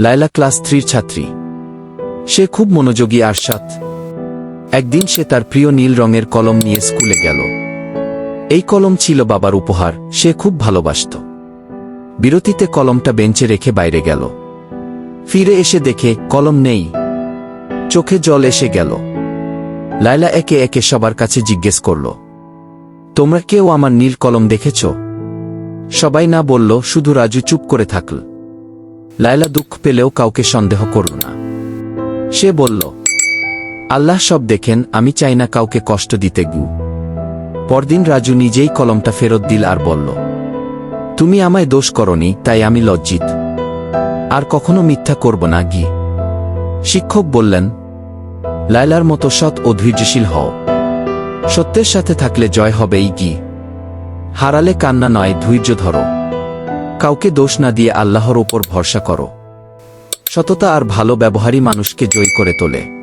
Laila class থ্রির ছাত্রী। সে খুব মনোযোগী আর সৎ। একদিন সে তার প্রিয় নীল রঙের কলম নিয়ে স্কুলে গেল। এই কলম ছিল বাবার উপহার, সে খুব ভালোবাসত। বিরতিতে কলমটা বেঞ্চে রেখে বাইরে গেল। ফিরে এসে দেখে, কলম নেই। চোখে জল এসে গেল। লায়লা একে একে সবার কাছে জিজ্ঞেস করল, তোমরা কেউ আমার নীল কলম দেখেছ? সবাই না বলল, শুধু রাজু চুপ করে থাকল। লায়লা দুঃখ পেলেও কাউকে সন্দেহ করল না। সে বলল, আল্লাহ সব দেখেন, আমি চাই না কাউকে কষ্ট দিতে গু। পরদিন রাজু নিজেই কলমটা ফেরত দিল আর বলল, তুমি আমায় দোষ করনি, তাই আমি লজ্জিত। আর কখনো মিথ্যা করব না, গি। শিক্ষক বললেন, লায়লার মতো সৎ ও ধৈর্যশীল হও। সত্যের সাথে থাকলে জয় হবেই, গি। হারালে কান্না নয়, ধৈর্য ধরো। কাউকে দোষ না দিয়ে আল্লাহর ওপর ভরসা করো। সততা আর ভালো ব্যবহারই মানুষকে জয় করে তোলে।